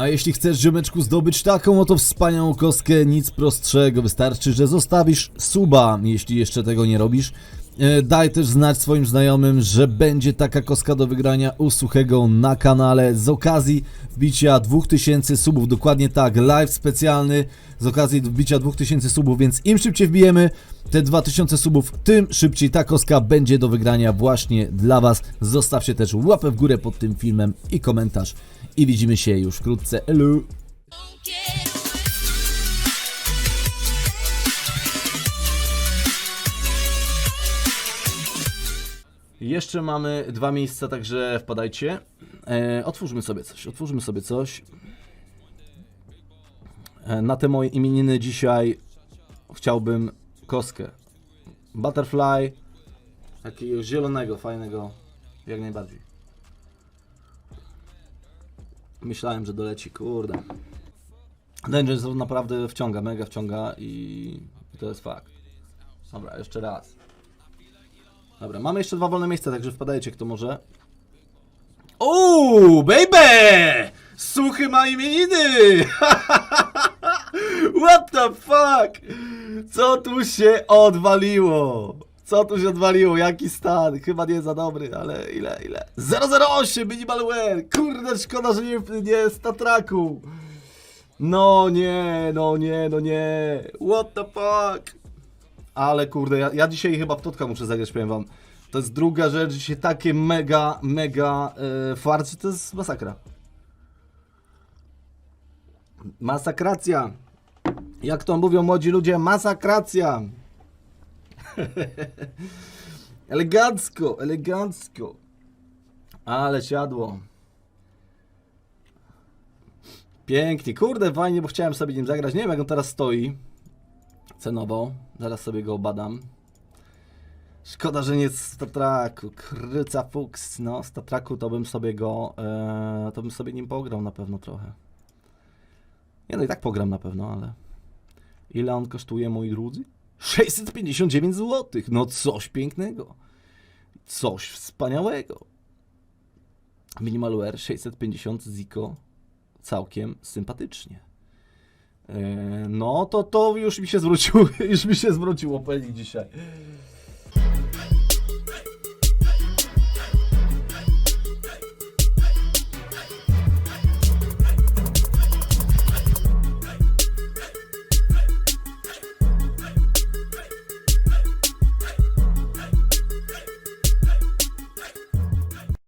A jeśli chcesz, ziomeczku, zdobyć taką oto wspaniałą kostkę, nic prostszego. Wystarczy, że zostawisz suba, jeśli jeszcze tego nie robisz. E, Daj też znać swoim znajomym, że będzie taka kostka do wygrania u Suchego na kanale z okazji wbicia 2000 subów. Dokładnie tak, live specjalny z okazji wbicia 2000 subów, więc im szybciej wbijemy te 2000 subów, tym szybciej ta kostka będzie do wygrania właśnie dla Was. Zostawcie też łapę w górę pod tym filmem i komentarz. I widzimy się już wkrótce. Elu! Jeszcze mamy dwa miejsca, także wpadajcie. E, otwórzmy sobie coś, otwórzmy sobie coś. E, na te moje imieniny dzisiaj chciałbym kostkę. Butterfly. Takiego zielonego, fajnego. Jak najbardziej. Myślałem, że doleci, kurde. Dungeons naprawdę wciąga, mega wciąga i, to jest fakt. Dobra, jeszcze raz. Dobra, mamy jeszcze dwa wolne miejsca, także wpadajcie kto może. Uuu, baby! Suchy ma imieniny! What the fuck? Co tu się odwaliło? Co tu się odwaliło? Jaki stan? Chyba nie za dobry, ale ile, ile? 008 Minimalware! Kurde, szkoda, że nie, nie statraku. No nie, no nie, no nie. What the fuck? Ale kurde, ja, ja dzisiaj chyba w muszę zagrać, powiem wam. To jest druga rzecz, dzisiaj takie mega, mega farce, to jest masakra. Masakracja. Jak to mówią młodzi ludzie, masakracja. elegancko, elegancko. Ale siadło. Pięknie, kurde, fajnie, bo chciałem sobie nim zagrać. Nie wiem, jak on teraz stoi cenowo. Zaraz sobie go obadam. Szkoda, że nie z Statraku. Kryca Fuchs. No, z Tatraku to bym sobie go. E, to bym sobie nim pograł na pewno trochę. Nie no i tak pogram na pewno, ale. Ile on kosztuje, moi drodzy? 659 zł. No coś pięknego. Coś wspaniałego. Minimalware 650 Zico. Całkiem sympatycznie. E, No, to, to już mi się zwróciło, już mi się zwróciło pelik dzisiaj.